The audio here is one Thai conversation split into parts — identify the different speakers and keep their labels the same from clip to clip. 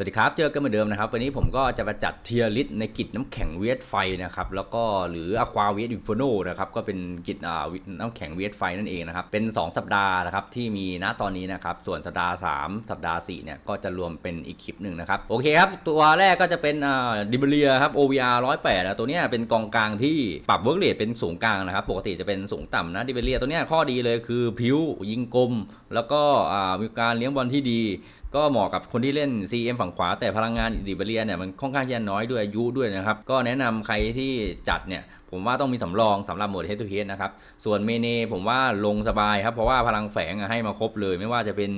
Speaker 1: สวัสดีครับ เจอกันเหมือนเดิมนะครับ วันนี้ผมก็จะมาจัดเทียร์ลิสในกิจน้ำแข็งเวทไฟนะครับ แล้วก็หรืออควาเวทอินฟโนนะครับ ก็เป็นกิจน้ำแข็งเวทไฟนั่นเองนะครับ เป็น 2 สัปดาห์นะครับที่มีณตอนนี้นะครับ ส่วนสัปดาห์ 3 สัปดาห์4เนี่ยก็จะรวมเป็นอีกคลิปหนึ่งนะครับ โอเคครับ ตัวแรกก็จะเป็นดิบเลียครับ OVR 108นะตัวเนี้ยเป็นกองกลางที่ปรับเวิร์กเรทเป็นสูงกลางนะครับ ปกติจะเป็นสูงต่ำนะดิบเลียตัวเนี้ยข้อดีเลยคือผิวยิงกลม แล้วก็มีการเลี้ยงบอลที่ดี ก็เหมาะกับคนที่เล่น CM ฝั่งขวา แต่พลังงานอิดิบเรียเนี่ยมันค่อนข้างจะน้อยด้วยอายุด้วยนะครับ ก็แนะนำใครที่จัดเนี่ยผมว่าต้องมีสำรองสำหรับโหมด Head to Head นะครับ ส่วนเมเนผมว่าลงสบายครับ เพราะว่าพลังแฝงให้มาครบเลย ไม่ว่าจะเป็น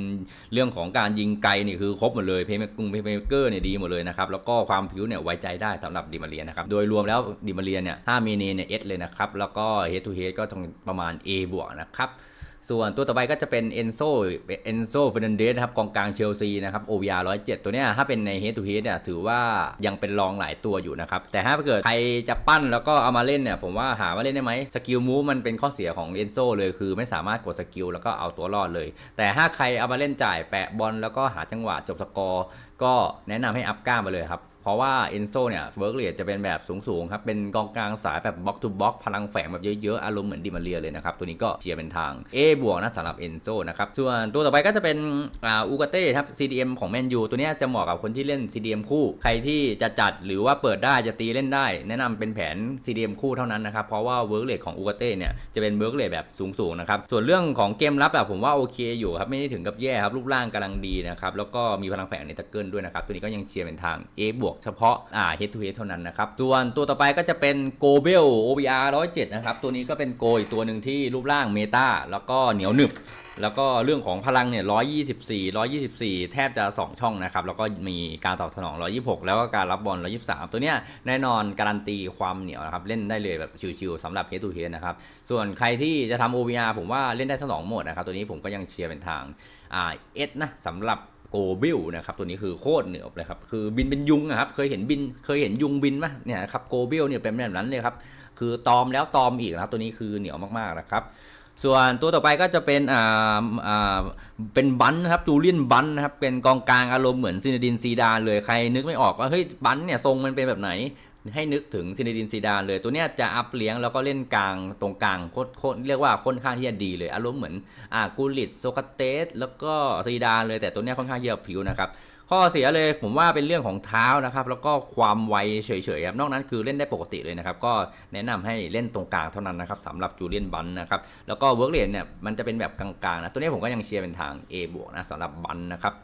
Speaker 1: เรื่องของการยิงไกลนี่คือครบหมดเลยเพย์เมกุงเพย์เมเกอร์เนี่ยดีหมดเลยนะครับ แล้วก็ความผิวเนี่ยไว้ใจได้สำหรับดิมาเรียนะครับ โดยรวมแล้วดิมาเรียเนี่ยถ้าเมเนเนี่ย S เลยนะครับ แล้วก็ Head to Head ก็ต้องประมาณ A บวกนะครับ ส่วนตัวต่อไปก็จะเป็นเอนโซเอนโซเฟรนันเดสครับกองกลางเชลซีนะครับ OVR 107ตัวเนี้ยถ้าเป็นใน Head to Head เนี่ยถือว่ายังเป็นรองหลายตัวอยู่นะครับ แต่ถ้าเกิดใครจะปั้นแล้วก็เอามาเล่นเนี่ยผมว่าหามาเล่นได้ไหมสกิลมูฟมันเป็นข้อเสียของเอนโซเลยคือ ไม่สามารถกดสกิลแล้วก็เอาตัวรอดเลย แต่ถ้าใครเอามาเล่นจ่ายแปะบอลแล้วก็หาจังหวะจบสกอร์ ก็แนะนำให้อัพกล้ามาเลยครับ เพราะว่าเอนโซเนี่ยเวิร์กเรทจะเป็นแบบสูงๆครับ เป็นกองกลางสายแบบบล็อกทูบล็อกพลังแฝงแบบเยอะๆ อารมณ์เหมือนดิมาเรียเลยนะครับ ตัวนี้ก็เชียร์เป็นทาง A บวกนะสำหรับเอนโซนะครับ ส่วนตัวต่อไปก็จะเป็นอ่าอูกาเต้ครับ CDM ของแมนยูตัวนี้จะเหมาะกับคนที่เล่น CDM คู่ ใครที่จะจัดหรือว่าเปิดได้จะตีเล่นได้ แนะนำเป็นแผน CDM คู่เท่านั้นนะครับเพราะว่าเวิร์กเรทของอูกาเต้เนี่ยจะเป็นเวิร์กเรทแบบสูงๆนะครับส่วนเรื่องของเกมรับอะผมว่าโอเคอยู่ครับไม่ได้ถึงกับแย่ครับรูปร่างกำลังดีนะครับแล้วก็มีพลังแฝงในตะเกิลด้วยนะครับ ตัวนี้ก็ยังเชียร์เป็นทาง A บวกเฉพาะอ่า head to head เท่านั้นนะครับ ส่วนตัวต่อไปก็จะเป็นโกเบล OVR 107 นะครับ ตัวนี้ก็เป็นโกอีกตัวหนึ่งที่รูปร่างเมตาแล้วก็เหนียวหนึบแล้วก็เรื่องของพลังเนี่ย124 124 แทบจะ 2 ช่องนะครับ แล้วก็มีการตอบสนอง 126 แล้วก็การรับบอล 123 ตัวเนี้ยแน่นอนการันตีความเหนียวนะครับ เล่นได้เลยแบบชิวๆสำหรับ head to head นะครับ ส่วนใครที่จะทำ OVR ผมว่าเล่นได้ทั้งสองโหมดนะครับ ตัวนี้ผมก็ยังเชียร์เป็นทางอ่าเอสนะสำหรับ โกบิลนะครับตัวนี้คือโคตรเหนือเลยครับคือบินเป็นยุงนะครับเคยเห็นบินเคยเห็นยุงบินไหมเนี่ยครับโกบิลเนี่ยเป็นแบบนั้นเลยครับคือตอมแล้วตอมอีกนะครับตัวนี้คือเหนียวมากๆนะครับส่วนตัวต่อไปก็จะเป็นอ่าอ่าเป็นบันนะครับจูเลียนบันนะครับเป็นกองกลางอารมณ์เหมือนซินดินซีดานเลยใครนึกไม่ออกว่าเฮ้ยบันเนี่ยทรงมันเป็นแบบไหน ให้นึกถึงซินดินซีดานเลย ตัวเนี้ยจะอัพเลี้ยงแล้วก็เล่นกลางตรงกลางโคตรโคตรเรียกว่าค่อนข้างที่จะดีเลย อารมณ์เหมือนอ่ากูลิตโซกาเตสแล้วก็ซีดานเลยแต่ตัวเนี้ยค่อนข้างเยอะผิวนะครับข้อเสียเลยผมว่าเป็นเรื่องของเท้านะครับ แล้วก็ความไวเฉยๆครับนอกนั้นคือเล่นได้ปกติเลยนะครับ ก็แนะนำให้เล่นตรงกลางเท่านั้นนะครับสำหรับจูเลียนบันนะครับ แล้วก็เวิร์กเรนเนี่ยมันจะเป็นแบบกลางๆนะตัวนี้ผมก็ยังเชียร์เป็นทาง A บวกนะสำหรับบันนะครับ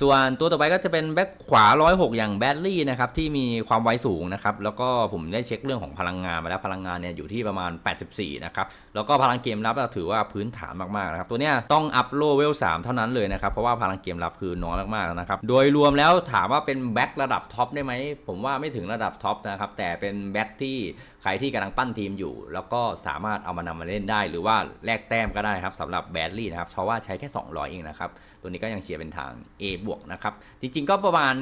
Speaker 1: ส่วนตัวต่อไปก็จะเป็นแบ็คขวา 106 อย่างแบดลี่นะครับที่มีความไวสูงนะครับแล้วก็ผมได้เช็คเรื่องของพลังงานมาแล้วพลังงานเนี่ยอยู่ที่ประมาณ 84 นะครับแล้วก็พลังเกมรับถือว่าพื้นฐานมากๆนะครับตัวเนี้ยต้องอัพโลเวล 3 เท่านั้นเลยนะครับเพราะว่าพลังเกมรับคือน้อยมากๆนะครับโดยรวมแล้วถามว่าเป็นแบ็คระดับท็อปได้ไหมผมว่าไม่ถึงระดับท็อปนะครับแต่เป็นแบ็คที่ ใครที่กำลังปั้นทีมอยู่ แล้วก็สามารถเอามานำมาเล่นได้ หรือว่าแลกแต้มก็ได้ครับสำหรับแบดลี่นะครับเพราะว่าใช้แค่ 200 เองนะครับ ตัวนี้ก็ยังเชียร์เป็นทาง A บวกนะครับ จริงๆก็ประมาณ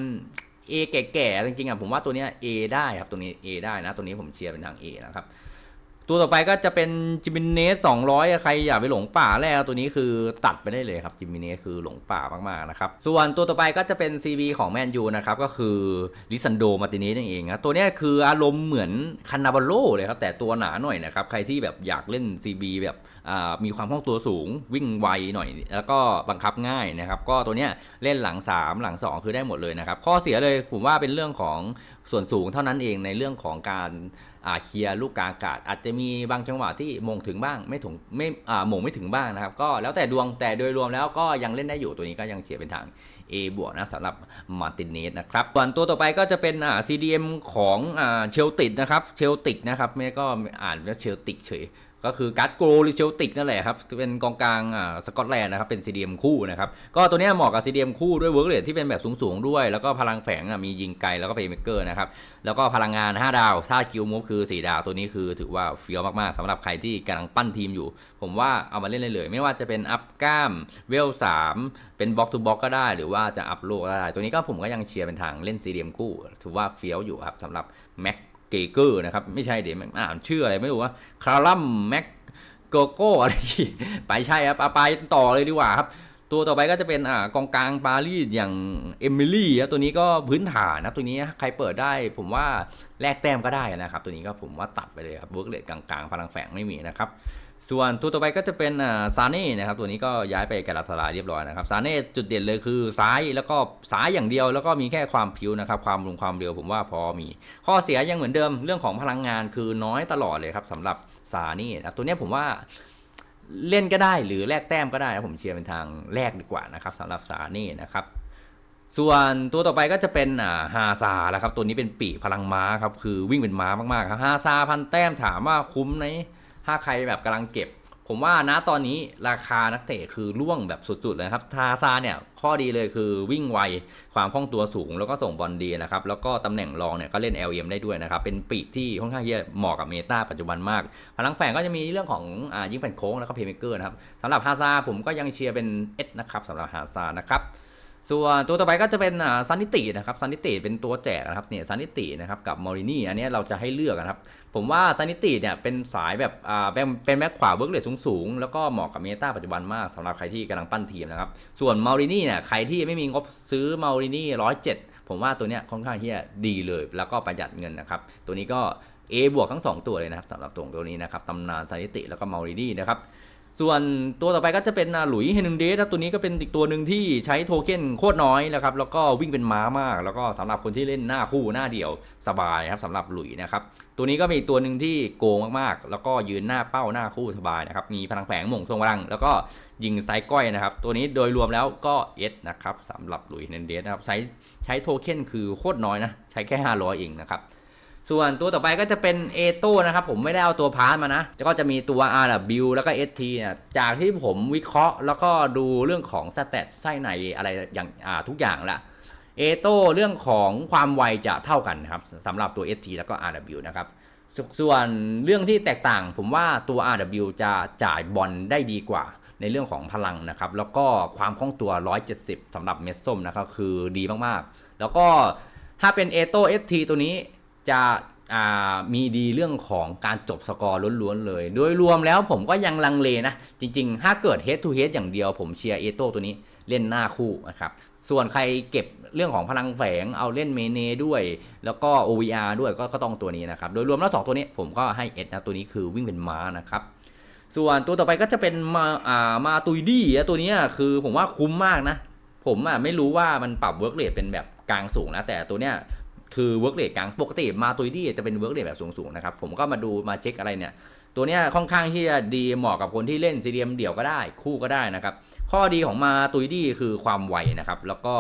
Speaker 1: A แก่ๆจริงๆอะผมว่าตัวเนี้ย A ได้ครับตัวนี้ A ได้นะ ตัวนี้ผมเชียร์เป็นทาง A นะครับ ตัวต่อไปก็จะเป็นจิมินเนส200ใครอยากไปหลงป่าแล้วตัวนี้คือตัดไปได้เลยครับจิมินเนสคือหลงป่ามากๆนะครับ ส่วนตัวต่อไปก็จะเป็น CV ของแมนยูนะครับ ก็คือลิซันโดมาตินีนั่นเองนะตัวนี้คืออารมณ์เหมือนคานาบาโลเลยครับ แต่ตัวหนาหน่อยนะครับ ใครที่แบบอยากเล่น CB แบบมีความคล่องตัวสูงวิ่งไวหน่อย แล้วก็บังคับง่ายนะครับ ก็ตัวเนี้ยเล่นหลัง 3 หลัง 2 คือได้หมดเลยนะครับ ข้อเสียเลยผมว่าเป็นเรื่องของส่วนสูงเท่านั้นเองในเรื่องของการเคลียร์ลูกกาอากาศ อาจจะมีบางจังหวะที่มงถึงบ้างไม่ถึงไม่มงไม่ถึงบ้างนะครับ ก็แล้วแต่ดวงแต่โดยรวมแล้วก็ยังเล่นได้อยู่ตัวนี้ก็ยังเชียเป็นทาง A บวกนะสำหรับมาร์ตินเนสนะครับส่วนตัวต่อไปก็จะเป็น CDM ของเชลติกนะครับเชลติกนะครับไม่ก็อ่านว่าเชลติกเฉย ก็คือการ์ดโกลลิเชลติกนั่นแหละครับ เป็นกองกลางอ่าสกอตแลนด์นะครับ เป็น CDM คู่นะครับ ก็ตัวนี้เหมาะกับ CDM คู่ด้วยเวิร์กเรทที่เป็นแบบสูง ๆ ด้วย แล้วก็พลังแฝงอะมียิงไกล แล้วก็เพย์เมเกอร์นะครับ แล้วก็พลังงาน 5 ดาว ถ้ากิลมูฟคือ 4 ดาว ตัวนี้คือถือว่าเฟี้ยวมาก ๆสำหรับใครที่กำลังปั้นทีมอยู่ ผมว่าเอามาเล่นได้เลย ไม่ว่าจะเป็นอัพกล้าม เวล3เป็นบล็อกทูบล็อกก็ได้ หรือว่าจะอัพโลก็ได้ ตัวนี้ก็ผมก็ยังเชียร์เป็นทางเล่น CDM คู่ ถือว่าเฟี้ยวอยู่ครับสำหรับแม็ก เกเกอร์นะครับ ไม่ใช่เดี๋ยวมันอ่านชื่ออะไรไม่รู้ว่าคาร์ลัมแม็กโกโก้อะไรไปใช่ครับเอาไปต่อเลยดีกว่าครับ ตัวต่อไปก็จะเป็นอ่ากองกลางปารีสอย่างเอมิลี่ครับตัวนี้ก็พื้นฐานนะตัวนี้ใครเปิดได้ผมว่าแลกแต้มก็ได้นะครับ ตัวนี้ก็ผมว่าตัดไปเลยครับเวิร์กเลทกลางๆพลังแฝงไม่มีนะครับส่วนตัวต่อไปก็จะเป็นอ่าซาเน่นะครับตัวนี้ก็ย้ายไปกาลาสลายเรียบร้อยนะครับซาเน่จุดเด่นเลยคือซ้ายแล้วก็ซ้ายอย่างเดียว แล้วก็มีแค่ความผิวนะครับความลงความเร็วผมว่าพอมี ข้อเสียยังเหมือนเดิมเรื่องของพลังงานคือน้อยตลอดเลยครับสำหรับซานี่นะตัวนี้ผมว่า เล่นก็ได้หรือแลกแต้มก็ได้นะผมเชียร์เป็นทางแลกดีกว่านะครับสำหรับซานี่นะครับส่วนตัวต่อไปก็จะเป็นอ่าฮาซาแล้วครับตัวนี้เป็นปีพลังม้าครับคือวิ่งเป็นม้ามากๆครับฮาซาพันแต้มถามว่าคุ้มไหมถ้าใครแบบกำลังเก็บ ผมว่านะตอนนี้ราคานักเตะคือล่วงแบบสุดๆเลยครับ ทาซาเนี่ยข้อดีเลยคือวิ่งไว ความคล่องตัวสูงแล้วก็ส่งบอลดีนะครับ แล้วก็ตำแหน่งรองเนี่ยก็เล่น LM ได้ด้วยนะครับ เป็นปีกที่ค่อนข้างที่จะเหมาะกับเมตาปัจจุบันมาก พลังแฝงก็จะมีเรื่องของอยิงแผ่นโค้งแล้วก็เพย์เมเกอร์นะครับสำหรับฮาซาผมก็ยังเชียร์เป็นเอสนะครับสำหรับฮาซานะครับ ส่วนตัวต่อไปก็จะเป็นอ่าซันนิตินะครับซันนิติเป็นตัวแจกนะครับเนี่ยซันนิตินะครับกับมอรินี่อันนี้เราจะให้เลือกนะครับ ผมว่าซันนิติเนี่ยเป็นสายแบบอ่าเป็นเป็นแม็กขวาเวิร์กเลทสูงๆ แล้วก็เหมาะกับเมตาปัจจุบันมากสำหรับใครที่กำลังปั้นทีมนะครับ ส่วนมอรินี่เนี่ยใครที่ไม่มีงบซื้อมอรินี่ร้อยเจ็ดผมว่าตัวเนี้ยค่อนข้างที่จะดีเลย แล้วก็ประหยัดเงินนะครับตัวนี้ก็ A บวกทั้ง 2 ตัวเลยนะครับสำหรับตัวนี้นะครับตำนานซันนิติแล้วก็มอรินี่นะครับ ส่วนตัวต่อไปก็จะเป็นหลุยเฮนึงเดสตัวนี้ก็เป็นอีกตัวหนึ่งที่ใช้โทเค็นโคตรน้อยนะครับ แล้วก็วิ่งเป็นม้ามาก แล้วก็สำหรับคนที่เล่นหน้าคู่หน้าเดี่ยวสบายครับสำหรับหลุยนะครับ ตัวนี้ก็เป็นอีกตัวหนึ่งที่โกงมากๆ แล้วก็ยืนหน้าเป้าหน้าคู่สบายนะครับ มีพลังแฝงหม่งทรงพลัง แล้วก็ยิงไซก้อยนะครับ ตัวนี้โดยรวมแล้วก็เอสนะครับสำหรับหลุยเฮนึงเดสนะครับใช้ใช้โทเค็นคือโคตรน้อยนะ ใช้แค่ 500 เองนะครับ ส่วนตัวต่อไปก็จะเป็นเอโต้นะครับผมไม่ได้เอาตัวพาร์ทมานะก็จะมีตัว RW แล้วก็ ST เนี่ยจากที่ผมวิเคราะห์ แล้วก็ดูเรื่องของสเตตไส้ในอะไรอย่างอ่าทุกอย่างละเอโต้เรื่องของความไวจะเท่ากันครับสำหรับตัว ST แล้วก็ RW นะครับสส่วนเรื่องที่แตกต่าง ผมว่าตัว RW จะจ่ายบอลได้ดีกว่าในเรื่องของพลังนะครับ แล้วก็ความคล่องตัว 170สำหรับเม็ดส้มนะครับ คือดีมากๆ แล้วก็ถ้าเป็นเอโต้ ST ตัวนี้ จะมีดีเรื่องของการจบสกอร์ล้วนๆเลย โดยรวมแล้วผมก็ยังลังเลนะ จริงๆ ถ้าเกิด head to head อย่างเดียวผมเชียร์เอโต้ตัวนี้เล่นหน้าคู่นะครับ ส่วนใครเก็บเรื่องของพลังแฝงเอาเล่นเมเนด้วย แล้วก็ OVR ด้วยก็ก็ต้องตัวนี้นะครับ โดยรวมแล้ว 2 ตัวนี้ผมก็ให้เอสนะตัวนี้คือวิ่งเป็นม้านะครับส่วนตัวต่อไปก็จะเป็นมาอ่ามาตุยดี้ตัวนี้คือผมว่าคุ้มมากนะ ผมอะไม่รู้ว่ามันปรับเวิร์กเรทเป็นแบบกลางสูงนะแต่ตัวเนี้ย คือเวิร์กเรทกลางปกติมาตุยดี้จะเป็นเวิร์กเรทแบบสูงๆนะครับผมก็มาดูมาเช็คอะไรเนี่ย ตัวนี้ค่อนข้างที่จะดีเหมาะกับคนที่เล่นซีเรียมเดี่ยวก็ได้คู่ก็ได้นะครับ ข้อดีของมาตุยดี้คือความไวนะครับ แล้วก็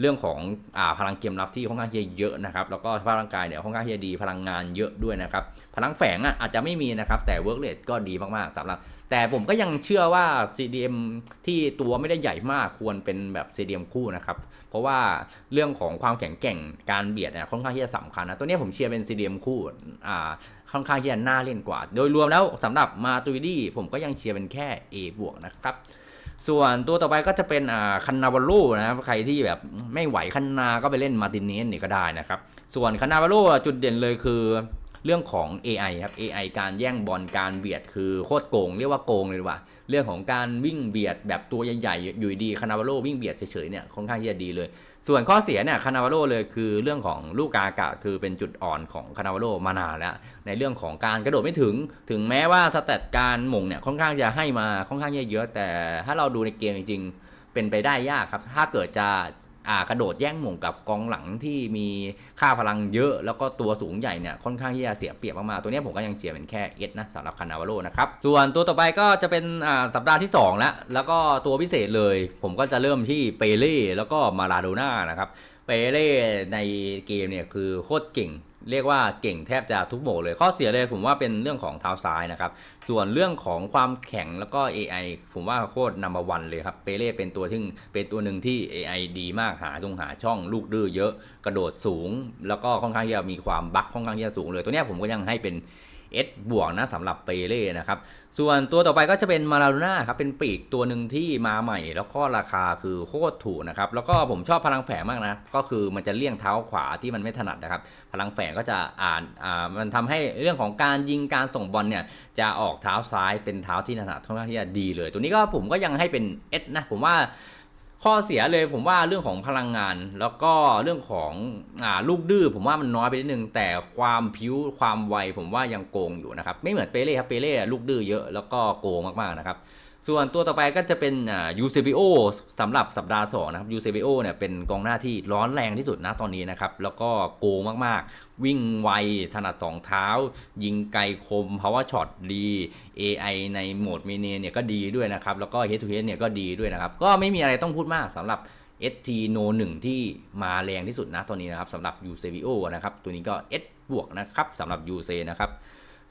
Speaker 1: เรื่องของอพลังเกมรับที่ค่อนข้างที่จะเยอะนะครับ แล้วก็พลังกายเนี่ยค่อนข้างที่จะดีพลังงานเยอะด้วยนะครับ พลังแฝงอะอาจจะไม่มีนะครับ แต่เวิร์กเรทก็ดีมากๆสำหรับ แต่ผมก็ยังเชื่อว่า CDM ที่ตัวไม่ได้ใหญ่มากควรเป็นแบบ CDM คู่นะครับ เพราะว่าเรื่องของความแข็งแกร่งการเบียดเนี่ยค่อนข้างที่จะสำคัญนะตัวนี้ผมเชียร์เป็น CDM คู่อ่า ค่อนข้างที่จะน่าเล่นกว่า โดยรวมแล้วสำหรับมาตุยดี้ผมก็ยังเชียร์เป็นแค่ A บวกนะครับส่วนตัวต่อไปก็จะเป็นอ่าคันนาวาโลนะครับใครที่แบบไม่ไหวคันนาก็ไปเล่นมาตินเนสนี่ก็ได้นะครับ ส่วนคันนาวาโลจุดเด่นเลยคือ เรื่องของ AI ครับ AI การแย่งบอลการเบียดคือโคตรโกงเรียกว่าโกงเลยว่า เรื่องของการวิ่งเบียดแบบตัวใหญ่ๆ อยู่ดีคานาวาโลวิ่งเบียดเฉยๆเนี่ยค่อนข้างที่จะดีเลย ส่วนข้อเสียเนี่ยคานาวาโลเลยคือเรื่องของลูกกาอากาศคือเป็นจุดอ่อนของคานาวาโลมานานแล้ว ในเรื่องของการกระโดดไม่ถึง ถึงแม้ว่าสเตตการหม่งเนี่ยค่อนข้างจะให้มาค่อนข้างเยอะแต่ถ้าเราดูในเกมจริงๆเป็นไปได้ยากครับ ถ้าเกิดจะอ่า กระโดดแย่งหม่งกับกองหลังที่มีค่าพลังเยอะ แล้วก็ตัวสูงใหญ่เนี่ยค่อนข้างที่จะเสียเปรียบมากๆตัวนี้ผมก็ยังเชียร์เป็นแค่เอสนะสำหรับคานาวาโลนะครับส่วนตัวต่อไปก็จะเป็นอ่าสัปดาห์ที่ 2 แล้ว แล้วก็ตัวพิเศษเลย ผมก็จะเริ่มที่เปเล่แล้วก็มาราโดน่านะครับเปเล่ในเกมเนี่ยคือโคตรเก่ง เรียกว่าเก่งแทบจะทุกโหมดเลย ข้อเสียเลยผมว่าเป็นเรื่องของเท้าซ้ายนะครับ ส่วนเรื่องของความแข็งแล้วก็ AI ผมว่าโคตรนัมเบอร์วันเลยครับ เปเล่เป็นตัวที่เป็นตัวหนึ่งที่ AI ดีมากหาตรงหาช่องลูกดื้อเยอะกระโดดสูง แล้วก็ค่อนข้างที่จะมีความบักค่อนข้างที่จะสูงเลย ตัวเนี้ยผมก็ยังให้เป็น S บวกนะสำหรับเปเล่นะครับ ส่วนตัวต่อไปก็จะเป็นมาราโดน่าครับเป็นปีกตัวหนึ่งที่มาใหม่ แล้วก็ราคาคือโคตรถูกนะครับ แล้วก็ผมชอบพลังแฝงมากนะ ก็คือมันจะเลี่ยงเท้าขวาที่มันไม่ถนัดนะครับ พลังแฝงก็จะอ่านอ่ามันทำให้เรื่องของการยิงการส่งบอลเนี่ยจะออกเท้าซ้ายเป็นเท้าที่ถนัดค่อนข้างที่จะดีเลย ตัวนี้ก็ผมก็ยังให้เป็น S นะผมว่า ข้อเสียเลยผมว่าเรื่องของพลังงาน แล้วก็เรื่องของอ่าลูกดื้อผมว่ามันน้อยไปนิดนึง แต่ความผิวความไวผมว่ายังโกงอยู่นะครับ ไม่เหมือนเปเล่ครับเปเล่ลูกดื้อเยอะแล้วก็โกงมากๆนะครับ ส่วนตัวต่อไปก็จะเป็นยูเซบิโอสำหรับสัปดาห์สองนะครับยูเซบิโอเนี่ยเป็นกองหน้าที่ร้อนแรงที่สุดนะตอนนี้นะครับ แล้วก็โกงมากๆ วิ่งไว ถนัดสองเท้า ยิงไกลคม power shot ดี AI ในโหมดเมเนเนี่ยก็ดีด้วยนะครับ แล้วก็ head to head เนี่ยก็ดีด้วยนะครับ ก็ไม่มีอะไรต้องพูดมากสำหรับ ST No 1 ที่มาแรงที่สุดนะตอนนี้นะครับสำหรับ u c v o นะครับตัวนี้ก็ S บวกนะครับสำหรับ UC นะครับ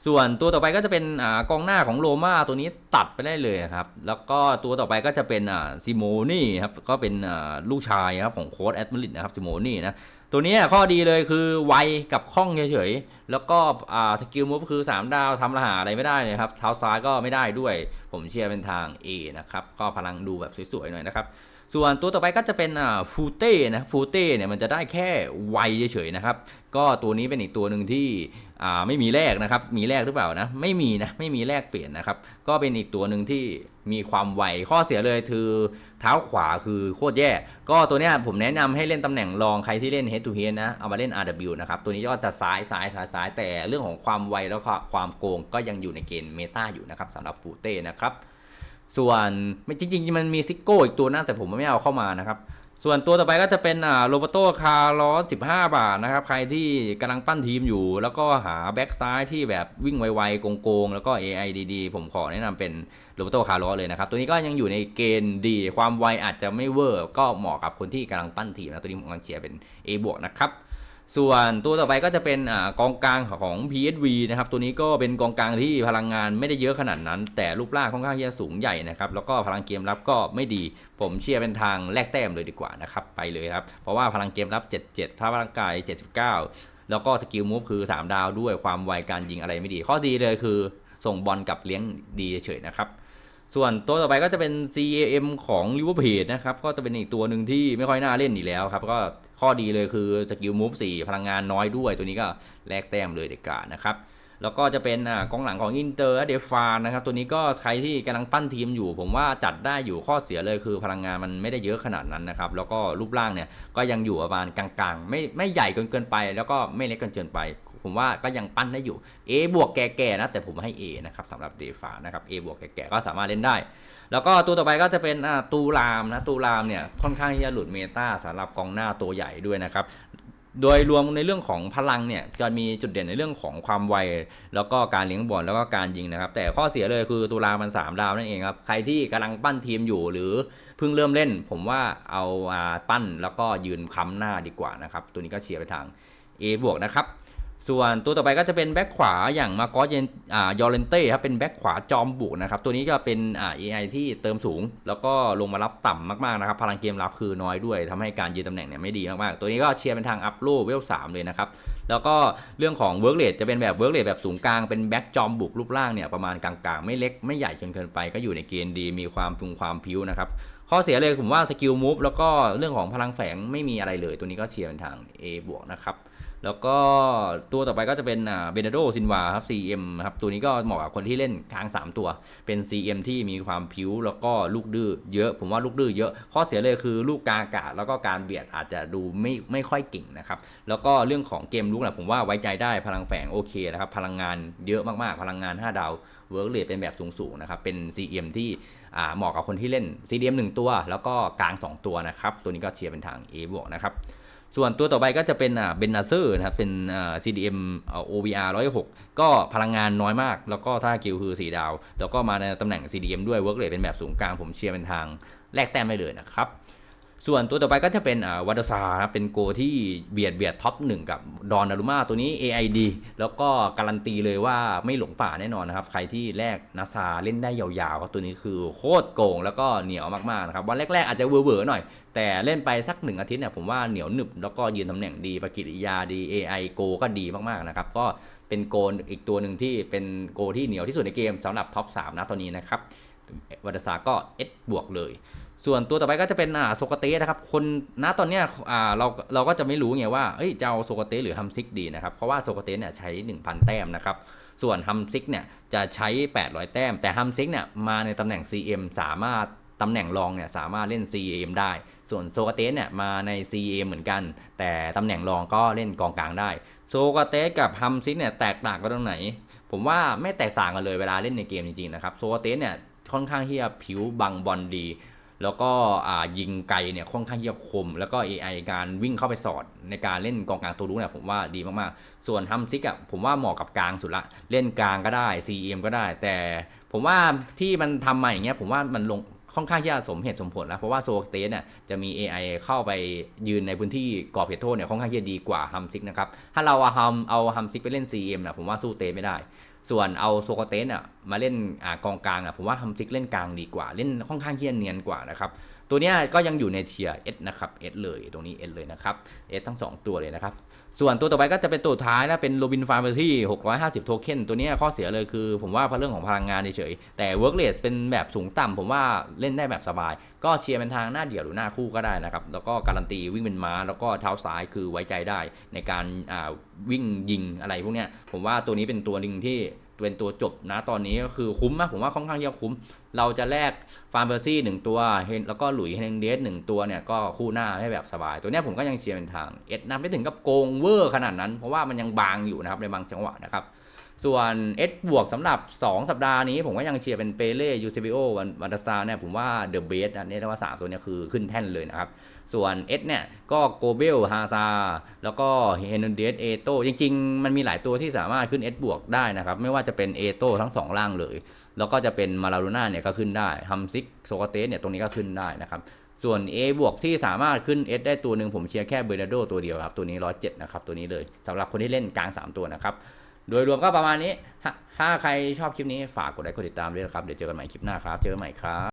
Speaker 1: ส่วนตัวต่อไปก็จะเป็นอกองหน้าของโรม่าตัวนี้ตัดไปได้เลยครับ แล้วก็ตัวต่อไปก็จะเป็นซิโมนี่ครับ ก็เป็นลูกชายครับของโค้ดแอดมิลิตนะครับซิโมนี่นะ ตัวนี้ข้อดีเลยคือไวกับคล่องเฉยๆ แล้วก็สกิลมูฟคือ 3 ดาวทำรหาอะไรไม่ได้เลยครับ เท้าซ้ายก็ไม่ได้ด้วย ผมเชียร์เป็นทาง A นะครับ ก็พลังดูแบบสวยๆหน่อยนะครับ ส่วนตัวต่อไปก็จะเป็นอ่าฟูเต้นะฟูเต้เนี่ยมันจะได้แค่ไวเฉยๆนะครับ ก็ตัวนี้เป็นอีกตัวหนึ่งที่อ่าไม่มีแลกนะครับ มีแลกหรือเปล่านะไม่มีนะไม่มีแลกเปลี่ยนนะครับ ก็เป็นอีกตัวหนึ่งที่มีความไวข้อเสียเลยคือเท้าขวาคือโคตรแย่ ก็ตัวเนี้ยผมแนะนำให้เล่นตำแหน่งรองใครที่เล่น head to head นะเอามาเล่น RW นะครับตัวนี้ก็จะซ้ายซ้ายซ้ายซ้ายแต่เรื่องของความไวแล้วก็ความโกงก็ยังอยู่ในเกณฑ์เมตาอยู่นะครับสำหรับฟูเต้นะครับ ส่วนไม่จริงๆมันมีซิโก้อีกตัวนะแต่ผมไม่เอาเข้ามานะครับ ส่วนตัวต่อไปก็จะเป็นอ่าโรเบโตคาร์ลอส15บาทนะครับ ใครที่กำลังปั้นทีมอยู่ แล้วก็หาแบ็กซ้ายที่แบบวิ่งไวๆโกงๆ แล้วก็ AI ดีๆ ผมขอแนะนำเป็นโรเบโตคาร์ลอสเลยนะครับ ตัวนี้ก็ยังอยู่ในเกณฑ์ดี ความไวอาจจะไม่เวอร์ ก็เหมาะกับคนที่กำลังปั้นทีมนะ ตัวนี้ผมกำลังเชียร์เป็น A บวกนะครับ ส่วนตัวต่อไปก็จะเป็นอกองกลางของ PSV นะครับตัวนี้ก็เป็นกองกลางที่พลังงานไม่ได้เยอะขนาดนั้น แต่รูปร่างค่อนข้างที่จะสูงใหญ่นะครับแล้วก็พลังเกมรับก็ไม่ดี ผมเชียร์เป็นทางแลกแต้มเลยดีกว่านะครับไปเลยครับเพราะว่าพลังเกมรับ 77 ถ้าพลังกาย 79 แล้วก็สกิลมูฟคือ 3 ดาวด้วยความไวการยิงอะไรไม่ดี ข้อดีเลยคือส่งบอลกับเลี้ยงดีเฉยนะครับ ส่วนตัวต่อไปก็จะเป็น CAM ของ l i v e r p o o l นะครับ ก็จะเป็นอีกตัวหนึ่งที่ไม่ค่อยน่าเล่นอีกแล้วครับ ก็ข้อดีเลยคือสกิลมูฟ4พลังงานน้อยด้วย ตัวนี้ก็แลกแต้มเลยเด็กกานะครับ แล้วก็จะเป็นอ่ากองหลังของอินเตอร์เดฟานนะครับ ตัวนี้ก็ใครที่กำลังปั้นทีมอยู่ ผมว่าจัดได้อยู่ข้อเสียเลยคือพลังงานมันไม่ได้เยอะขนาดนั้นนะครับ แล้วก็รูปร่างเนี่ยก็ยังอยู่ประมาณกลางๆ ไม่ไม่ใหญ่เกินเกินไป แล้วก็ไม่เล็กเกินเกินไป ผมว่าก็ยังปั้นได้อยู่ A บวกแก่ๆนะ แต่ผมให้ A นะครับสำหรับเดฟานะครับ A บวกแก่ๆก็สามารถเล่นได้ แล้วก็ตัวต่อไปก็จะเป็นตูรามนะตูรามเนี่ยค่อนข้างที่จะหลุดเมตาสำหรับกองหน้าตัวใหญ่ด้วยนะครับโดยรวมในเรื่องของพลังเนี่ยจะมีจุดเด่นในเรื่องของความไว แล้วก็การเลี้ยงบอลแล้วก็การยิงนะครับ แต่ข้อเสียเลยคือตุลามัน 3 ดาวนั่นเองครับ ใครที่กำลังปั้นทีมอยู่หรือเพิ่งเริ่มเล่น ผมว่าเอาปั้นแล้วก็ยืนค้ำหน้าดีกว่านะครับ ตัวนี้ก็เชียร์ไปทาง A บวกนะครับ ส่วนตัวต่อไปก็จะเป็นแบ็คขวาอย่างมาโกอสเยนอ่ายอร์เรนเต้ครับเป็นแบ็คขวาจอมบุกนะครับ ตัวนี้ก็เป็นอ่า AI ที่เติมสูง แล้วก็ลงมารับต่ำมากๆนะครับพลังเกมรับคือน้อยด้วยทำให้การยืนตำแหน่งเนี่ยไม่ดีมากๆ ตัวนี้ก็เชียร์เป็นทางอัพโลเวลสามเลยนะครับ แล้วก็เรื่องของเวิร์กเลดจะเป็นแบบเวิร์กเลดแบบสูงกลางเป็นแบ็คจอมบุกรูปร่างเนี่ยประมาณกลางๆ ไม่เล็กไม่ใหญ่จนเกินไปก็อยู่ในเกณฑ์ดีมีความพุงความพิ้วนะครับข้อเสียเลยผมว่าสกิลมูฟแล้วก็เรื่องของพลังแฝงไม่มีอะไรเลย ตัวนี้ก็เชียร์เป็นทาง A บวกนะครับ แล้วก็ตัวต่อไปก็จะเป็นอ่าเบเนโดซินวาครับ CM ครับตัวนี้ก็เหมาะกับคนที่เล่นกลาง 3 ตัว เป็น CM ที่มีความผิวแล้วก็ลูกดื้อเยอะ ผมว่าลูกดื้อเยอะ ข้อเสียเลยคือลูกกลางอากาศแล้วก็การเบียดอาจจะดูไม่ไม่ค่อยเก่งนะครับ แล้วก็เรื่องของเกมลุกนะผมว่าไว้ใจได้พลังแฝงโอเคนะครับ พลังงานเยอะมากๆ พลังงาน 5 ดาวเวิร์กเลทเป็นแบบสูงๆนะครับเป็น CM ที่อ่าเหมาะกับคนที่เล่น CDM 1 ตัว แล้วก็กลาง 2 ตัวนะครับตัวนี้ก็เชียร์เป็นทาง A บวกนะครับ ส่วนตัวต่อไปก็จะเป็นอ่าเบนนาเซอร์นะครับ เป็นอ่า CDM OVR 106 ก็พลังงานน้อยมาก แล้วก็ถ้ากิลคือ 4 ดาว แล้วก็มาในตำแหน่ง CDM ด้วยเวิร์กเลทเป็นแบบสูงกลาง ผมเชียร์เป็นทางแลกแต้มได้เลยนะครับ ส่วนตัวต่อไปก็จะเป็นวัตซาครับเป็นโกที่เบียดเบียดท็อปหนึ่งกับดอนนารุมาตัวนี้ AID แล้วก็การันตีเลยว่าไม่หลงป่าแน่นอนนะครับ ใครที่แลกนาซาเล่นได้ยาวๆก็ตัวนี้คือโคตรโกงแล้วก็เหนียวมากๆนะครับวันแรกๆอาจจะเวอร์ๆหน่อย แต่เล่นไปสักหนึ่งอาทิตย์เนี่ยผมว่าเหนียวหนึบแล้วก็ยืนตำแหน่งดีปกิริยาดี AI โกก็ดีมากๆนะครับก็เป็นโกอีกตัวหนึ่งที่เป็นโกที่เหนียวที่สุดในเกมสำหรับท็อป3นะตัวนี้นะครับวัตซาก็ S บวกเลย ส่วนตัวต่อไปก็จะเป็นอ่าโซกเตสนะครับ คนณตอนเนี้ยอ่าเราเราก็จะไม่รู้ไงว่าเอ้ยจะเอาโซกเตสหรือฮัมซิกดีนะครับ เพราะว่าโซกเตสเนี่ยใช้ 1,000 แต้มนะครับ ส่วนฮัมซิกเนี่ยจะใช้ 800 แต้ม แต่ฮัมซิกเนี่ยมาในตำแหน่ง CM สามารถตำแหน่งรองเนี่ยสามารถเล่น CM ได้ ส่วนโซกเตสเนี่ยมาใน CM เหมือนกัน แต่ตำแหน่งรองก็เล่นกองกลางได้ โซกเตสกับฮัมซิกเนี่ยแตกต่างกันตรงไหน ผมว่าไม่แตกต่างกันเลยเวลาเล่นในเกมจริงๆนะครับ โซกเตสเนี่ยค่อนข้างที่จะผิวบังบอลดี แล้วก็ยิงไกลเนี่ยค่อนข้างที่จะคม แล้วก็ AI การวิ่งเข้าไปสอดในการเล่นกองกลางตัวรู้เนี่ยผมว่าดีมากๆ ส่วนฮัมซิกอะผมว่าเหมาะกับกลางสุดละ เล่นกลางก็ได้ CM ก็ได้ แต่ผมว่าที่มันทำมาอย่างเงี้ยผมว่ามันลง ค่อนข้างที่จะสมเหตุสมผลแล้ว เพราะว่าโซเตสเนี่ยจะมี AI เข้าไปยืนในพื้นที่กรอบเขตโทษเนี่ยค่อนข้างที่จะดีกว่าฮัมซิกนะครับถ้าเราเอาฮัมเอาฮัมซิกไปเล่น CM นะผมว่าสู้เตสไม่ได้ ส่วนเอาโซกเตสอะมาเล่นอกองกลางอะผมว่าฮัมซิกเล่นกลางดีกว่า เล่นค่อนข้างที่จะเนียนกว่านะครับตัวเนี้ยก็ยังอยู่ในเทียร์ S นะครับ S เลยตรงนี้ S เลยนะครับ S ทั้ง 2 ตัวเลยนะครับ ส่วนตัวต่อไปก็จะเป็นตัวท้ายนะเป็นโรบินฟาร์มซี่650 โทเค็นตัวนี้ข้อเสียเลยคือ ผมว่าเรื่องของพลังงานเฉยๆแต่เวิร์กเลสเป็นแบบสูงต่ำผมว่าเล่นได้แบบสบาย ก็เชียร์เป็นทางหน้าเดี่ยวหรือหน้าคู่ก็ได้นะครับ แล้วก็การันตีวิ่งเป็นม้า แล้วก็เท้าซ้ายคือไว้ใจได้ในการวิ่งยิงอะไรพวกนี้ผมว่าตัวนี้เป็นตัวหนึ่งที่ เป็นตัวจบนะตอนนี้ก็คือคุ้มมากผมว่าค่อนข้างที่จะคุ้ม เราจะแลกฟาร์มเบอร์ซี่หนึ่งตัวแล้วก็หลุยเฮนเดสหนึ่งตัวเนี่ยก็คู่หน้าให้แบบสบาย ตัวเนี้ยผมก็ยังเชียร์เป็นทางเอ็ดนำไม่ถึงกับโกงเวอร์ขนาดนั้น เพราะว่ามันยังบางอยู่นะครับในบางจังหวะนะครับ ส่วน S บวกสำหรับ 2 สัปดาห์นี้ผมก็ยังเชียร์เป็นเปเล่ยูเซบิโอวันวันตาซาเนี่ยผมว่าเดอะเบสอันนี้เรียกว่า 3 ตัวเนี้คือขึ้นแท่นเลยนะครับ ส่วน S เนี่ยก็โกเบลฮาซาแล้วก็เฮนเดสเอโตจริง ๆ มันมีหลายตัวที่สามารถขึ้น S บวกได้นะครับ ไม่ว่าจะเป็นเอโตทั้ง 2 ล่างเลย แล้วก็จะเป็นมาลารูน่าเนี่ยก็ขึ้นได้ฮัมซิกโซกาเตสเนี่ยตรงนี้ก็ขึ้นได้นะครับส่วน A บวกที่สามารถขึ้น S ได้ตัวหนึ่งผมเชียร์แค่เบอร์นาโดตัวเดียวครับ ตัวนี้ 107 นะครับ ตัวนี้เลยสำหรับคนที่เล่นกลาง 3 ตัวนะครับ โดยรวมก็ประมาณนี้ ถ้าใครชอบคลิปนี้ฝากกดไลค์กดติดตามด้วยนะครับ เดี๋ยวเจอกันใหม่คลิปหน้าครับ เจอกันใหม่ครับ